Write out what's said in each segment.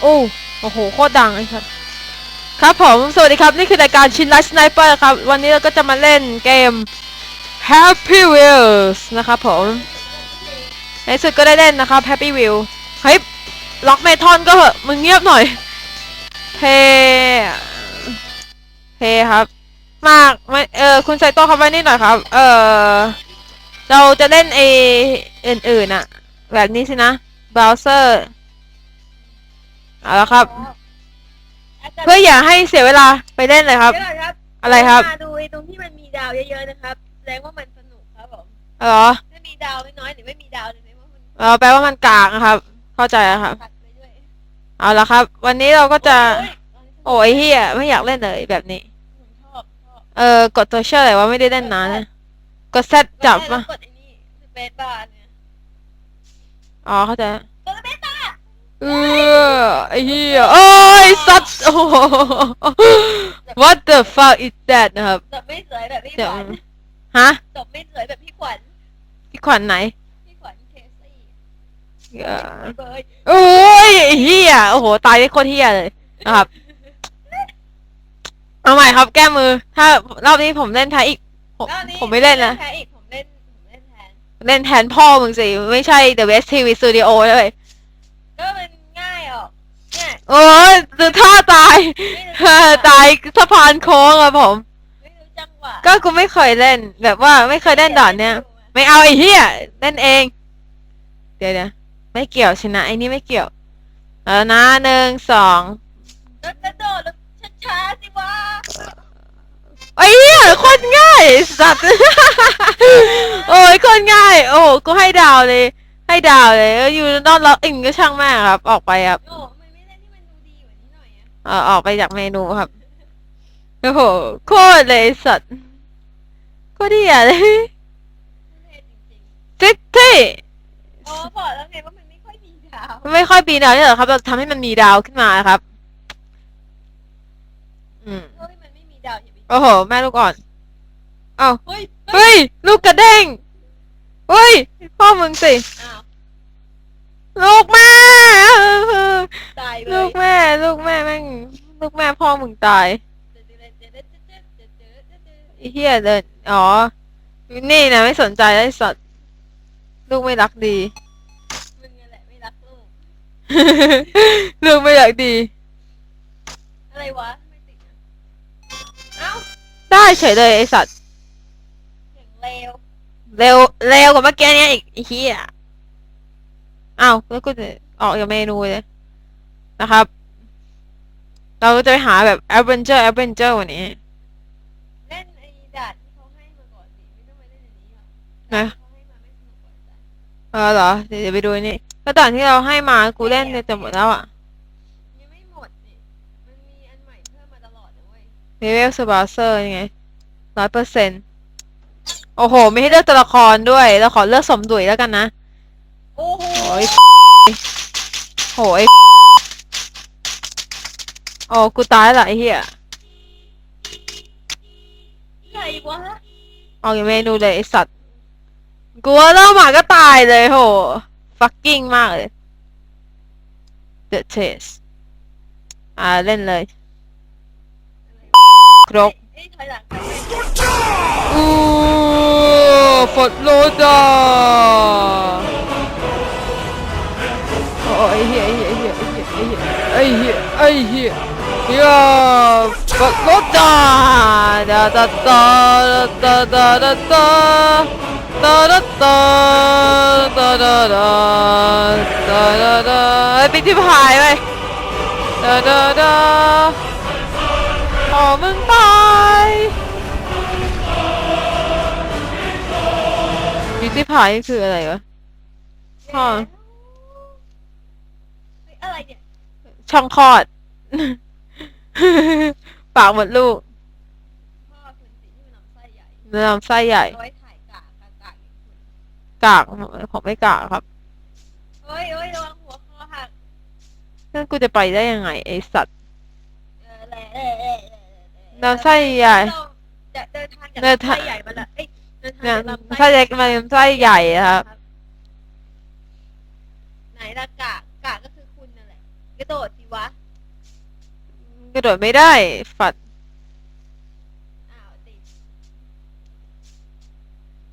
โอ้โอ้โหโคตรดังไอ้ครับครับผม สวัสดีครับ นี่คือรายการชินไลท์สไนเปอร์ครับ วันนี้เราก็จะมาเล่นเกม Happy Wheels นะครับผม ในสุดก็ได้เล่นนะครับ Happy Wheel เฮ้ยล็อกเมทอนก็เหอะมึงเงียบหน่อย เพเพครับ มากไม่เออคุณไซโต้ครับไว้นี่หน่อยครับ เออเราจะเล่นเออื่นๆอะแบบนี้สินะ browser เอาละครับ เพื่ออย่าให้เสียเวลาไปเล่นเลยครับ เดี๋ยวก่อนครับอะไรครับ มาดูไอ้ตรงที่มันมีดาวเยอะๆนะครับแสดงว่ามันสนุกครับผมเหรอถ้ามีดาวน้อยๆหรือไม่มีดาวเลยแสดงว่ามันเออแปลว่ามันกากนะครับ เข้าใจแล้วครับ ตัดไปด้วยเอาละครับ วันนี้เราก็จะ โอ้ยโอ้ยเฮียไม่อยากเล่นเลยแบบนี้ ผมชอบชอบเออกดตัวเชื่ออะไรว่าไม่ได้เล่นนานนะกดเซตจับแล้มาวกดไอ้นี่สเปซบาร์เนี่ยอ๋อเข้าใจกดสเปซบาร์ เออไอ้เฮียโอ้ยสัตว์โอ้โห what the fuck is that นะครับจบไม่สวยแบบพี่เดี๋ขยววัญฮะจบไม่สวยแบบพี่ขวัญพี่ขวัญไหนพี่ขวัญเคซี่เอ่อเบยโอ้ยไอ้เฮียโอ้โหตายได้โคตรเฮียเลยนะครับเอาใหม่ครับแก้มือ ถ้ารอบนี้ผมเล่นแพ้อีกผมแล้วนี่ผมไม่เล่นนะแพ้อีกผมเล่นผมเล่นแทนเล่นแทนพ่อมึงสิไม่ใช่ The West TV Studio เลย ก็มันง่ายออกเนี่ย โอ้ยดูท่าตายไม่รู้เออตายสะพานโค้งอะผม ไม่รู้จังหวะก็กูไม่เคยเล่น แบบว่าไม่เคยเล่นด่านเนี้ยไม่เอาไอ้เหี้ยเล่นเอง เดี๋ยวเดี๋ยวไม่เกี่ยวชนะไอ้นี่ไม่เกี่ยว เออนะหนึ่งสองแล้วกระโดดแล้วช้าๆสิวะไอ้เหี้ยโคตรง่ายสัตว์ โอ้ยโคตรง่าย โอ้กูให้ดาวเลย ให้ดาวเลยเอออยู่นอนล็อกอินก็ช่างแม่งครับ ออกไปครับโอ้มั เออออกไปจากเมนูครับ โอ้โห โคตรเลยสัตว์โคตรเดียเลยไม่เล่นจริงซิตี้ๆอ๋อบอกแล้วไงว่ามันไม่ค่อยมีดาว ไม่ค่อยปีนดาวเนี่ยเหรอครับ เราทำให้มันมีดาวขึ้นมาครับ อืมเพราะว่ามันไม่มีดาวอย่าไปโอ้โห แม่ลูกอ่อน เอ้าเฮ้ยเฮ้ย ลูกกระเด้งเฮ้ย พ่อมึงสิ อ้าว ลูกแม่ ตายเล ลู ย กแม่ ลูกแม่แม่ง ลูกแม่พ่อมึ งตายไอ้เหี้ยเดินอ๋อนี่นะไม่สนใจไอ้สัตว์ลูกไม่รักดีมึงนั่นแหละไม่รักลูกลูกไม่รักดี อะไรวะไม่ติดอะเอ้าได้เฉยเลยไอ้สัตว์เสียงเลวเร็วเร็วกว่าเมื่อกี้เนี้ยอีกไอ้เหี้ยอ้าวแล้วกูจะออกจากเมนูเลยนะครับ เราก็จะไปหาแบบ adventure adventure วันนี้ เล่นไอ้ด่านที่เขาให้มาก่อนดิไม่ต้องไปเล่นอันนี้หรอกนะ เขาให้มาไม่สนุกกว่าจ้ะเออเหรอเดี๋ยวเดี๋ยวไปดูนี่แล้วตอนที่เราให้มากูเล่นเนี่ยจะหมดแล้วอะยังไม่หมดนี่มันมีอันใหม่เพิ่มมาตลอดนะเว้ยเลเวลสปาเซอร์ยังไงร้อยเปอร์เซ็นต์โอ้โห ไม่ให้เลือกตัวละครด้วย เราขอเลือกสมดุลแล้วกันนะ โอ้โหโอ้ยโหย โอ้กูตายแล้วล่ะไอ้เหี้ยไหนวะออกจากเมนูเลยไอสัตว์กูว่าเริ่มมาก็ตายเลยโห fucking มากเลย The Taste อ่าเล่นเลยครบเอ้ยถอย หลังไปอู้ฟอดโลดาโอ้ยเฮียเฮียเฮียเฮียเฮียไอเฮียเฮียฟอดโลดาดาดาดาดาดาดาดาดาดาดาดาดาดาดาดาดาไอ้ปิ๊กที่พายไปดาดาดาขอมึงตายปิ๊กที่พายนี่คืออะไรวะพ่อเฮ้ยอะไรเนี่ยช่องคลอด ปากหมดลูกพ่อคุณสีที่มันลำไส้ใหญ่เนื้อลำไส้ใหญ่เอาไว้ถ่ายกากกากกากอย่างคุณกากผมไม่กากครับเฮ้ยเฮ้ยระวังหัวคอหักนั่นกูจะไปได้ยังไง ไอสัตว์ เออแหละเออเออเออเออลำไส้ใหญ่เราจะเดินทางจากเดินลำทาง ไส้ใหญ่มาละเอ้ยเดินทางเนี่ยจากลำลำไส้เล็กมาลำไส้ใหญ่อะครับ ไหนละกากกากก็คือคุณนั่นแหละกระโดดสิวะ กระโดดไม่ได้ ฝัด อ้าวติด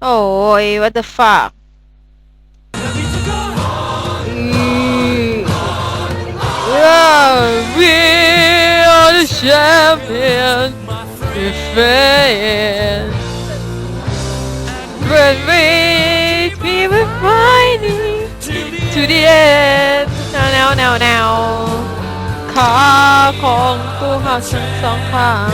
โอ้ย what the fuck อืม Yeah, we are the champion defend when we we were fighting to the end แนวแนวแนวแนว ขาของผู้หักทั้งสองข้าง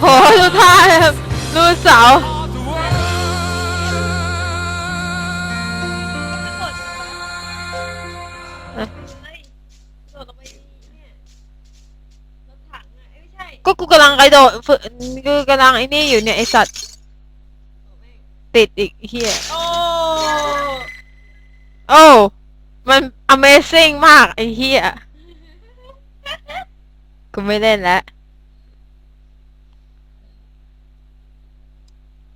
โหสุดท้ายลูกสา โดดฝึกกูกำลังไอ้นี่อยู่เนี่ยไอสัตว์โอ้แม่งติดอีกเฮียโอ้โอ้ มัน Amazing มาก ไอ้เฮียกูไม่เล่นแล้ว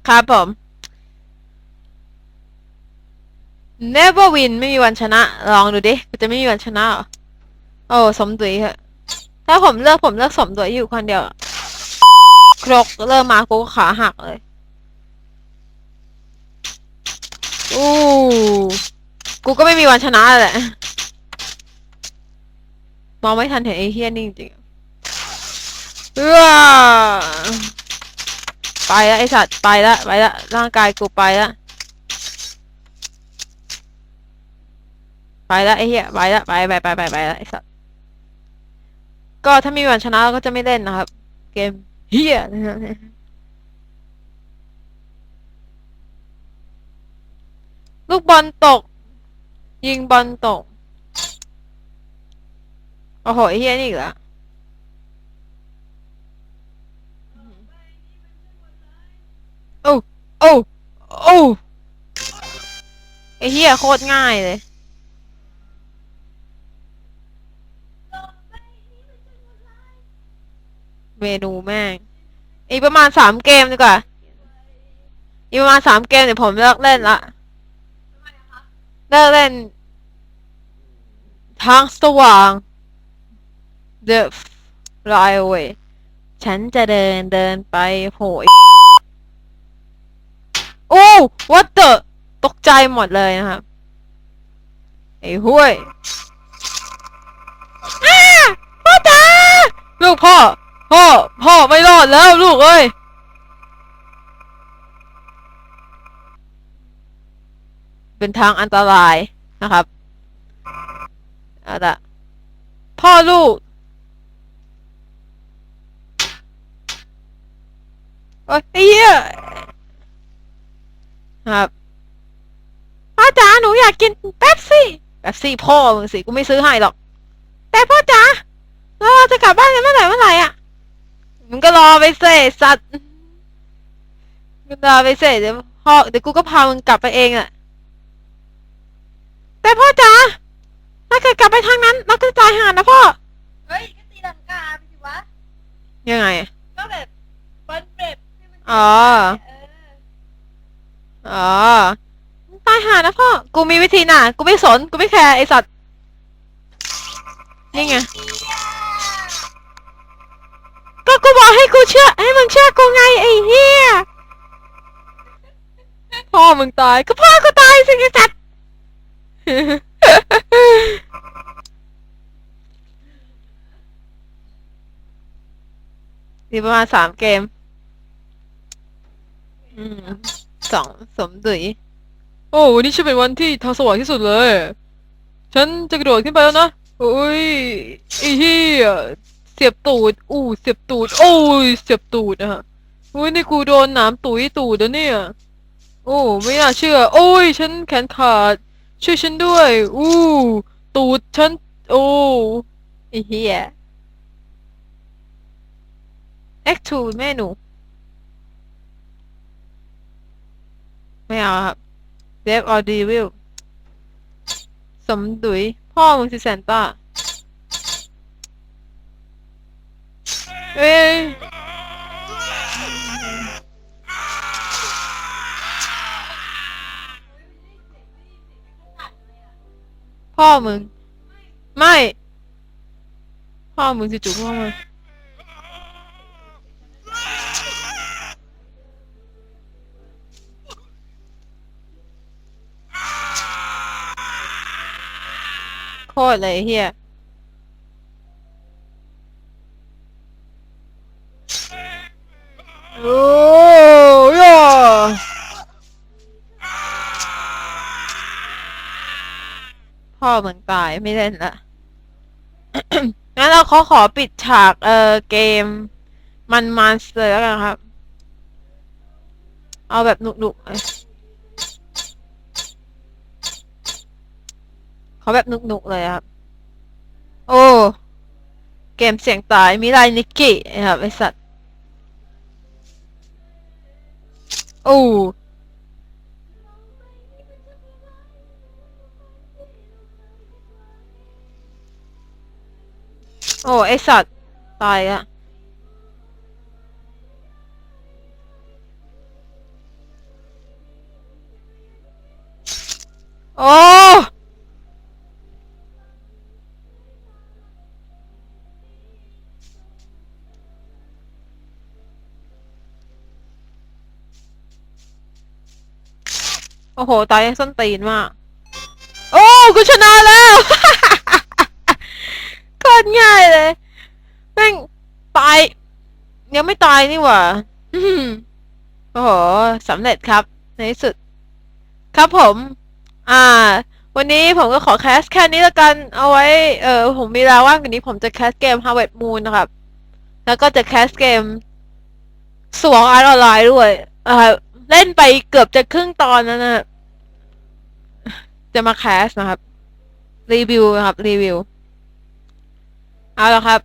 ครับผม Never win ไม่มีวันชนะ ลองดูดิกูจะไม่มีวันชนะเหรอ โอ้ สมดุยเหอะถ้าผมเลือกผมเลือกสมดุยอยู่คนเดียว ครกเริ่มมากูขาหักเลยอู้กูก็ไม่มีวันชนะแหละ มองไม่ทันเห็นไอ้เฮี้ยนี่จริงๆเออไปแล้วไอสัตว์ไปแล้วไปแล้วร่างกายกูไปแล้วไปแล้วไอ้เหี้ยไปแล้วไปไปไปไปไปแล้วไอสัตว์ก็ถ้าม่มีวันชนะเราก็จะไม่เล่นนะครับ เกม เฮียนะครับลูกบอลตก ยิงบอลตก โอ้โหเฮียนี่อีกแล้วโอ้โอ้โอ้ไอ้เฮียโคตรง่ายเลย เมนูแม่ง อีกประมาณสามเกมดีกว่า อีกประมาณสามเกมเดี๋ยวผมเลิกเล่นละเลิกเล่น ทางสว่าง The Railway ฉันจะเดินเดินไปโหยโอ้ what the ตกใจหมดเลยนะครับ ไอ้ห้วยอ้าพ่อจ๋าลูกพ่อ พ่อ พ่อไม่รอดแล้วลูกเอ้ย เป็นทางอันตรายนะครับเอาละพ่อลูกโอ้ยไอ้เหี้ยครับพ่อจ๋าหนูอยากกินเป๊ปซี่เป๊ปซี่พ่อมึงสิกูไม่ซื้อให้หรอก แต่พ่อจ๋าเราจะกลับบ้านกันเมื่อไหร่เมื่อไหร่อะ มึงก็รอไปเสสัตว์มึงรอไปเสเดี๋ยวพ่อเดี๋ยวกูก็พามึงกลับไปเองอะแต่พ่อจ๋าถ้าเกิดกลับไปทางนั้นเราก็จะตายห่านะพ่อ เฮ้ยก็ตีลังกาไปสิวะ ยังไง ก็แบบบอลเบ็บให้มันอ๋อ เอออ๋อตายห่านะพ่อ กูมีวิธีน่ะ กูไม่สน กูไม่แคร์ไอสัตว์ นี่ไง ก็กูบอกให้กูเชื่อ ให้มึงเชื่อกูไงไอ้เหี้ย พ่อมึงตาย ก็พ่อกูตายสิไอ้สัตว์ มีประมาณสามเกม อืมสองสมดุยโอ้วันนี้ช่างเป็นวันที่ทางสว่างที่สุดเลย ฉันจะกระโดดขึ้นไปแล้วนะ โอ้ยไอ้เหี้ย เสียบตูด อู้ เสียบตูด โอ้ย เสียบตูดอะฮะโอ้ยนี่กูโดนหนามตุยตูดแล้วเนี่ย โอ้ ไม่น่าเชื่อ โอ้ย ฉันแขนขาด ช่วยฉันด้วย อู้ ตูดฉัน โอ้ไอ้เหี้ย X2 แม่หนู ไม่เอาครับเดฟออดีวิลสมดุยพ่อมึงสิแซนต้า เอ้ยพ่อมึง ไม่ พ่อมึงจะจุกพ่อมึงโคตรเลยเฮีย พ่อมึงตายไม่เล่นละ งั้นเราขอขอปิดฉากเออเกม มันมันเลยแล้วกันครับ เอาแบบหนุกๆเลยขอแบบหนุกๆเลยครับ โอ้ เกมเสียงตายมิไรนิกกี้นะครับไอสัตว์ โอ้ อ้ไอสัตว์ ตายอะโอ้โอ้โห ตายยังส้นตีนมาก โอ้ กูชนะแล้ว ตรง่ายเลยแม่งตายยังไม่ตายนี่หว่าโอ้โหสำเร็จครับ ในที่สุด ครับผม อ่า วันนี้ผมก็ขอแคสแค่นี้แล้วกัน เอาไว้ เออผมมีเวลาว่างกว่านี้ ผมจะแคสเกม Harvest Moon นะครับ แล้วก็จะแคสเกมสวงอาร์ตออนไลน์ด้วยอ่าเล่นไปเกือบจะครึ่งตอนแล้วนะจะมาแคสนะครับ รีวิวนะครับ รีวิว เอาละครับ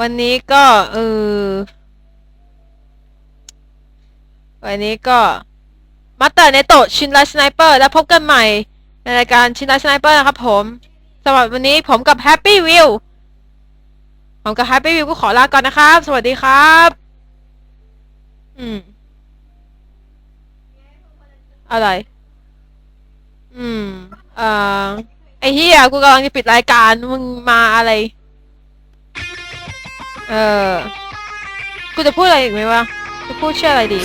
วันนี้ก็เออวันนี้ก็มาเตอร์เนโตะชินไลสไนเปอร์แล้วพบกันใหม่ ในรายการชินไลสไนเปอร์นะครับผมสำหรับวันนี้ผมกับแฮปปี้วิวผมกับแฮปปี้วิวก็ขอลาก่อนนะครับ สวัสดีครับ อืม อะไร อืม เอ่อไอ้เฮียกูกำลังจะปิดรายการมึงมาอะไร เออ กูจะพูดอะไรอีกไหมวะ จะพูดชื่ออะไรดี